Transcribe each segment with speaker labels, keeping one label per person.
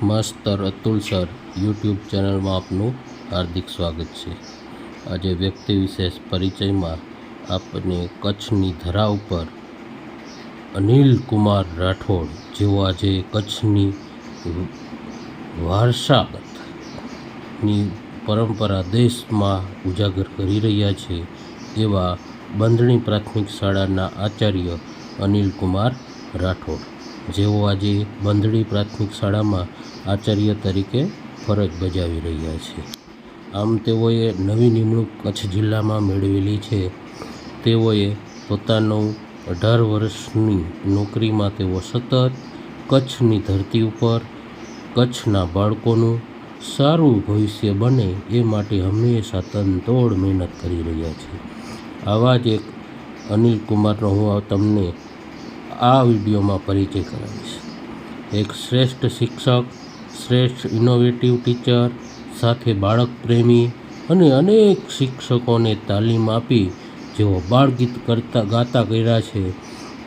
Speaker 1: માસ્તર Atul sir, YouTube ચેનલમાં આપનું હાર્દિક સ્વાગત છે. આજે વ્યક્તિ વિશેષ પરિચયમાં આપને કચ્છની ધરા ઉપર અનિલ કુમાર રાઠોડ જેઓ આજે કચ્છની વારસાગતની પરંપરા દેશમાં ઉજાગર કરી રહ્યા છે એવા બંધણી પ્રાથમિક શાળાના આચાર્ય અનિલ કુમાર રાઠોડ. જેઓ આજે બંધણી પ્રાથમિક શાળામાં આચાર્ય તરીકે ફરજ બજાવી રહ્યા છે. આમ તેઓએ નવી નિમણૂક કચ્છ જિલ્લામાં મેળવેલી છે. તેઓએ પોતાનું અઢાર વર્ષની નોકરીમાં તેઓ સતત કચ્છની ધરતી ઉપર કચ્છના બાળકોનું સારું ભવિષ્ય બને એ માટે હંમેશા તનતોડ મહેનત કરી રહ્યા છે. આવા જ એક અનિલ કુમારનો હું તમને આ વિડીયોમાં પરિચય કરાવીશ. એક શ્રેષ્ઠ શિક્ષક, શ્રેષ્ઠ ઇનોવેટિવ ટીચર સાથે બાળક પ્રેમી અને અનેક શિક્ષકોને તાલીમ આપી જેઓ બાળગીત કરતા ગાતા કર્યા છે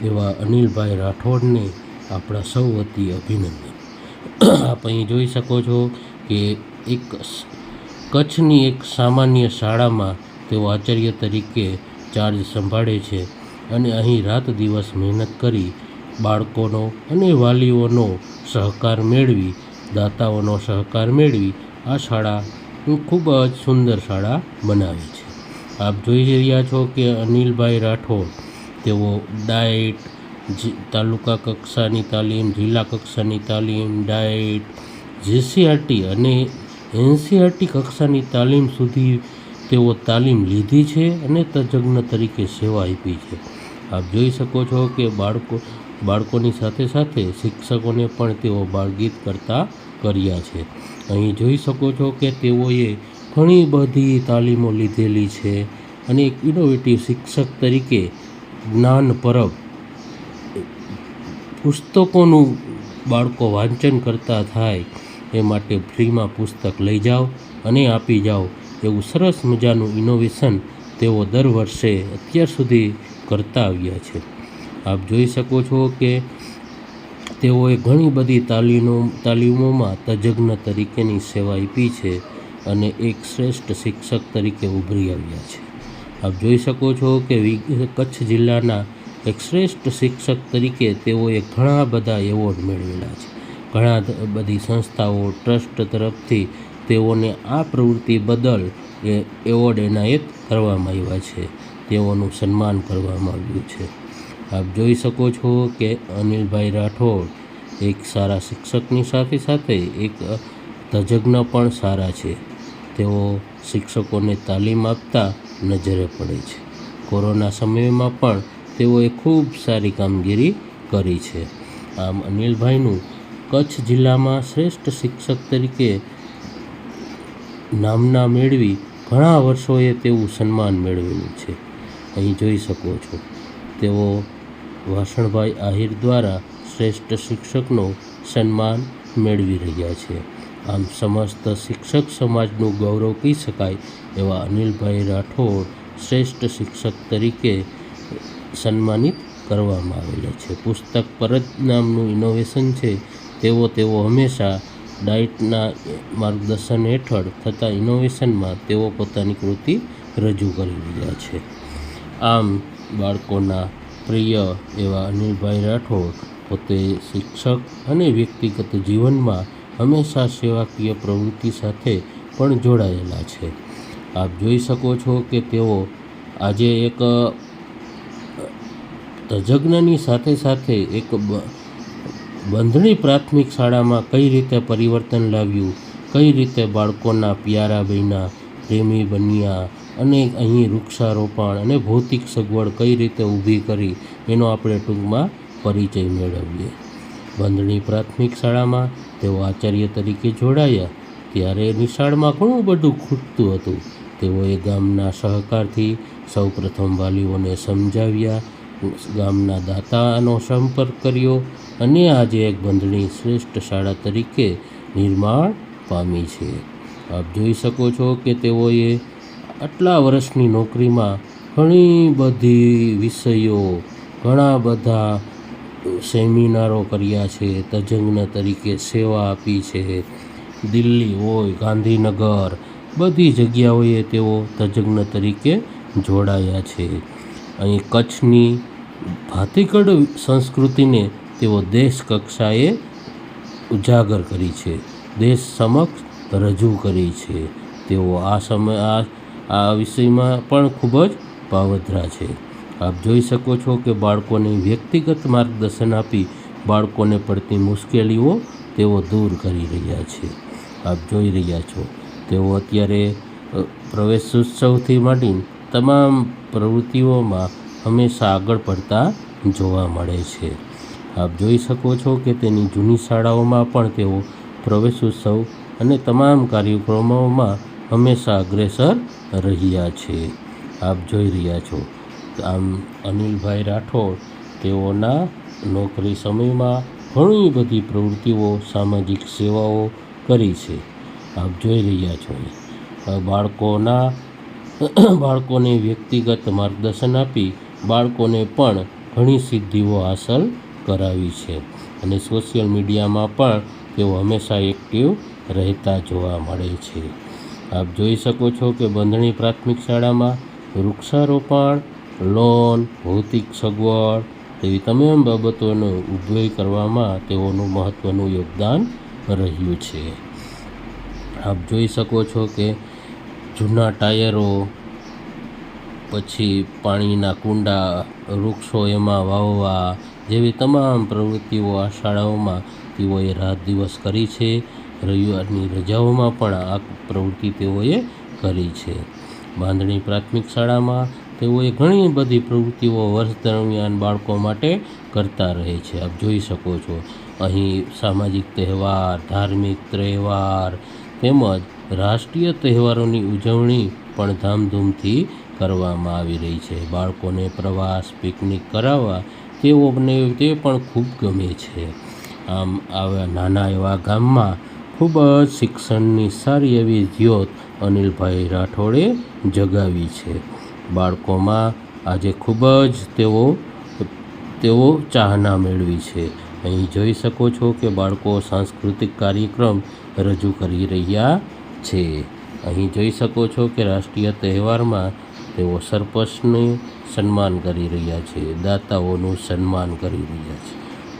Speaker 1: એવા અનિલભાઈ રાઠોડને આપણા સૌ વતી અભિનંદન. આપ અહીં જોઈ શકો છો કે એક કચ્છની એક સામાન્ય શાળામાં તેઓ આચાર્ય તરીકે ચાર્જ સંભાળે છે. અને અહીં રાત દિવસ મહેનત કરી બાળકોનો અને વાલીઓનો સહકાર મેળવી, દાતાઓનો સહકાર મેળવી, આ શાળા ખૂબ જ સુંદર શાળા બનાવી છે. આપ જોઈ રહ્યા છો કે અનિલભાઈ રાઠોડ, તેઓ ડાયટ તાલુકા કક્ષાની તાલીમ, જિલ્લા કક્ષાની તાલીમ, ડાયટ, જીસીઆરટી અને એનસીઆરટી કક્ષાની તાલીમ સુધી તેઓ તાલીમ લીધી છે અને તજજ્ઞ તરીકે સેવા આપી છે. આપ જોઈ શકો છો કે બાળકો, બાળકોની સાથે સાથે શિક્ષકોને પણ તેઓ બાળગીત કરતા કર્યા છે. અહીં જોઈ શકો છો કે તેઓએ ઘણી બધી તાલીમો લીધેલી છે અને એક ઇનોવેટિવ શિક્ષક તરીકે જ્ઞાન પરબ, પુસ્તકોનું બાળકો વાંચન કરતા થાય એ માટે ફ્રીમાં પુસ્તક લઈ જાઓ અને આપી જાઓ. એવું સરસ મજાનું ઇનોવેશન તેઓ દર વર્ષે અત્યાર સુધી કરતા આવ્યા છે. આપ જોઈ શકો છો કે તેઓએ ઘણી બધી તાલીમો તાલીમોમાં તજજ્ઞ તરીકેની સેવા આપી છે અને એક શ્રેષ્ઠ શિક્ષક તરીકે ઉભરી આવ્યા છે. આપ જોઈ શકો છો કે કચ્છ જિલ્લાના એક શ્રેષ્ઠ શિક્ષક તરીકે તેઓએ ઘણા બધા એવોર્ડ મેળવેલા છે. ઘણા બધી સંસ્થાઓ ટ્રસ્ટ તરફથી તેઓને આ પ્રવૃત્તિ બદલ એ એવોર્ડ એનાયત કરવામાં આવ્યા છે. તેઓનું સન્માન કરવામાં આવ્યું છે. આપ જોઈ શકો છો કે અનિલભાઈ રાઠોડ એક સારા શિક્ષકની સાથે સાથે એક તજજ્ઞ પણ સારા છે. તેઓ શિક્ષકોને તાલીમ આપતા નજરે પડે છે. કોરોના સમયમાં પણ તેઓએ ખૂબ સારી કામગીરી કરી છે. આમ અનિલભાઈનું કચ્છ જિલ્લામાં શ્રેષ્ઠ શિક્ષક તરીકે નામના મેળવી ઘણા વર્ષોએ તેવું સન્માન મેળવેલું છે. અહીં જોઈ શકો છો. તેઓ વાસણભાઈ આહિર દ્વારા શ્રેષ્ઠ શિક્ષકનું સન્માન મેળવી રહ્યા છે. આમ સમસ્ત શિક્ષક સમાજનું ગૌરવ કહી શકાય એવા અનિલભાઈ રાઠોડ શ્રેષ્ઠ શિક્ષક તરીકે સન્માનિત કરવામાં આવેલા છે. પુસ્તક પરત નામનું ઇનોવેશન છે. તેઓ તેઓ હંમેશા ડાયટના માર્ગદર્શન હેઠળ થતા ઇનોવેશનમાં તેઓ પોતાની કૃતિ રજૂ કરી રહ્યા છે. આમ, બાળકોના પ્રિય એવા અનિલભાઈ રાઠોડ પોતે શિક્ષક અને વ્યક્તિગત જીવનમાં હંમેશા સેવાકીય પ્રવૃત્તિ સાથે પણ જોડાયેલા છે. આપ જોઈ શકો છો કે તેઓ આજે એક તજજ્ઞની સાથે સાથે એક બંધણી પ્રાથમિક શાળામાં કઈ રીતે પરિવર્તન લાવ્યું? કઈ રીતે બાળકોના પ્યારા બન્યા, પ્રેમી બન્યા અને અહીં વૃક્ષારોપણ અને ભૌતિક સગવડ કઈ રીતે ઊભી કરી એનો આપણે ટૂંકમાં પરિચય મેળવીએ. બંધણી પ્રાથમિક શાળામાં તેઓ આચાર્ય તરીકે જોડાયા. ત્યારે નિશાળમાં ઘણું બધું ખૂટતું હતું. તેઓએ ગામના સહકારથી સૌપ્રથમ વાલીઓને સમજાવ્યા. ગામના દાતાનો સંપર્ક કર્યો. અને આજે એક બંધણી શ્રેષ્ઠ શાળા તરીકે નિર્માણ પામી છે. આપ જોઈ શકો છો કે તેઓએ આટલા વર્ષની નોકરીમાં ઘણી બધી વિષયો, ઘણા બધા સેમિનારો કર્યા છે, તજજ્ઞ તરીકે સેવા આપી છે. દિલ્હી હોય, ગાંધીનગર, બધી જગ્યાઓએ તેઓ તજજ્ઞ તરીકે જોડાયા છે. અહીં કચ્છની ભાતીગળ સંસ્કૃતિને તેઓ દેશ કક્ષાએ ઉજાગર કરી છે. દેશ સમક્ષ રજૂ કરી છે. તેઓ આ સમય, આ આ વિષયમાં પણ ખૂબ જ પાવતરા છે. આપ જોઈ શકો છો કે બાળકોને વ્યક્તિગત માર્ગદર્શન આપી બાળકોને પડતી મુશ્કેલીઓ તેઓ દૂર કરી રહ્યા છે. આપ જોઈ રહ્યા છો, તેઓ અત્યારે પ્રવેશ ઉત્સવથી માંડી તમામ પ્રવૃત્તિઓમાં હંમેશા આગળ પડતા જોવા મળે છે. આપ જોઈ શકો છો કે તેની જૂની શાળાઓમાં પણ તેઓ પ્રવેશોત્સવ અને તમામ કાર્યક્રમોમાં હંમેશા અગ્રેસર રહ્યા છે. આપ જોઈ રહ્યા છો આમ અનિલભાઈ રાઠોડ તેઓના નોકરી સમયમાં ઘણી બધી પ્રવૃત્તિઓ, સામાજિક સેવાઓ કરી છે. આપ જોઈ રહ્યા છો. બાળકોના બાળકોને વ્યક્તિગત માર્ગદર્શન આપી બાળકોને પણ ઘણી સિદ્ધિઓ હાંસલ કરાવી છે. અને સોશિયલ મીડિયામાં પણ તેઓ હંમેશા એક્ટિવ રહેતા જોવા મળે છે. આપ જોઈ શકો છો કે બંધણી પ્રાથમિક શાળામાં વૃક્ષારોપણ, લોન, ભૌતિક સગવડ તેવી તમામ બાબતોનો ઉપયોગ કરવામાં તેઓનું મહત્ત્વનું યોગદાન રહ્યું છે. આપ જોઈ શકો છો કે જૂના ટાયરો, પછી પાણીના કુંડા, વૃક્ષો એમાં વાવવા જેવી તમામ પ્રવૃત્તિઓ આ શાળાઓમાં તેઓએ રાત દિવસ કરી છે. રવિવારની રજાઓમાં પણ આ પ્રવૃત્તિ તેઓએ કરી છે. બાંધણી પ્રાથમિક શાળામાં તેઓએ ઘણી બધી પ્રવૃત્તિઓ વર્ષ દરમિયાન બાળકો માટે કરતા રહે છે. આપ જોઈ શકો છો. અહીં સામાજિક તહેવાર, ધાર્મિક તહેવાર તેમજ રાષ્ટ્રીય તહેવારોની ઉજવણી પણ ધામધૂમથી કરવામાં આવી રહી છે. બાળકોને પ્રવાસ, પિકનિક કરાવવા તેઓને તે પણ ખૂબ ગમે છે. આમ આવા નાના એવા ગામમાં ખૂબ જ શિક્ષણની સારી એવી જ્યોત અનિલભાઈ રાઠોડે જગાવી છે. બાળકોમાં આજે ખૂબ જ તેઓ તેઓ ચાહના મેળવી છે. અહીં જોઈ શકો છો કે બાળકો સાંસ્કૃતિક કાર્યક્રમ રજૂ કરી રહ્યા છે. અહીં જોઈ શકો છો કે રાષ્ટ્રીય તહેવારમાં તેઓ સરપંચને સન્માન કરી રહ્યા છે, દાતાઓનું સન્માન કરી રહ્યા છે.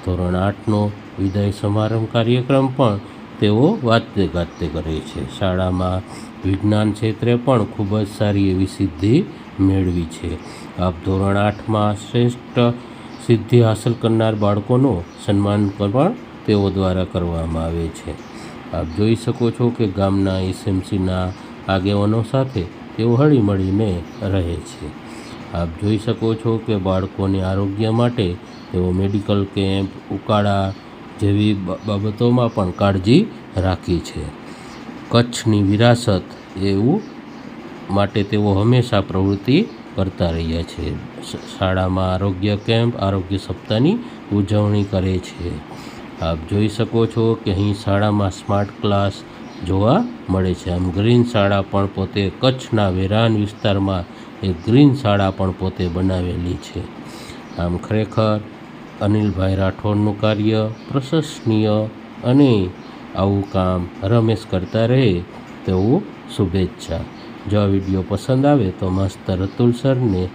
Speaker 1: ધોરણ આઠનો વિદાય સમારંભ કાર્યક્રમ પણ તેઓ વાતે ગાતે કરે છે. શાળામાં વિજ્ઞાન ક્ષેત્રે પણ ખૂબ જ સારી એવી સિદ્ધિ મેળવી છે. આપ ધોરણ આઠમાં શ્રેષ્ઠ સિદ્ધિ હાંસલ કરનાર બાળકોનું સન્માન પણ તેઓ દ્વારા કરવામાં આવે છે. આપ જોઈ શકો છો કે ગામના એસએમસીના આગેવાનો સાથે તેઓ હળીમળીને રહે છે. આપ જોઈ શકો છો કે બાળકોને આરોગ્ય માટે તેઓ મેડિકલ કેમ્પ, ઉકાળા જેવી બાબતોમાં પણ કાળજી રાખી છે. કચ્છની વિરાસત એવું માટે તેઓ હંમેશા પ્રવૃત્તિ કરતા રહ્યા છે. શાળામાં આરોગ્ય કેમ્પ, આરોગ્ય સપ્તાહની ઉજવણી કરે છે. આપ જોઈ શકો છો કે અહીં શાળામાં સ્માર્ટ ક્લાસ જોવા મળે છે. આમ ગ્રીન શાળા પણ પોતે કચ્છના વેરાન વિસ્તારમાં એક ગ્રીન શાળા પણ પોતે બનાવેલી છે. આમ ખરેખર અનિલભાઈ રાઠોડનું કાર્ય પ્રશંસનીય અને આવું કામ રમેશ કરતા રહે તેવું શુભેચ્છા. જો આ વીડિયો પસંદ આવે તો માસ્તર અતુલ સરને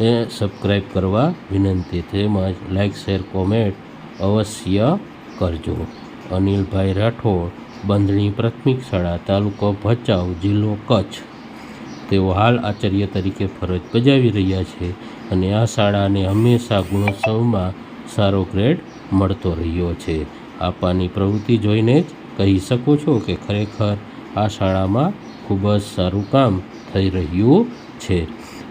Speaker 1: એ સબસ્ક્રાઈબ કરવા વિનંતી. તેમજ લાઇક, શેર, કોમેન્ટ અવશ્ય કરજો. અનિલભાઈ રાઠોડ બંધણી પ્રાથમિક શાળા, તાલુકો ભચાઉ જિલ્લો કચ્છ. તેઓ હાલ આચાર્ય તરીકે ફરજ બજાવી રહ્યા છે અને આ શાળાને હંમેશા ગુણોત્સવમાં સારો ગ્રેડ મળતો રહ્યો છે. આપાની પ્રવૃત્તિ જોઈને જ કહી શકો છો કે ખરેખર આ શાળામાં ખૂબ જ સારું કામ થઈ રહ્યું છે.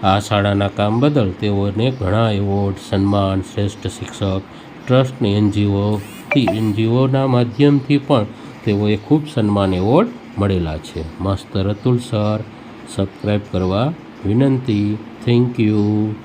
Speaker 1: આ શાળાના કામ બદલ તેઓને ઘણા એવોર્ડ, સન્માન, શ્રેષ્ઠ શિક્ષક, ટ્રસ્ટની એનજીઓથી એનજીઓના માધ્યમથી પણ તેઓએ ખૂબ સન્માન એવોર્ડ મળેલા છે. માસ્તર અતુલ સર સબસ્ક્રાઈબ કરવા વિનંતી. Thank you.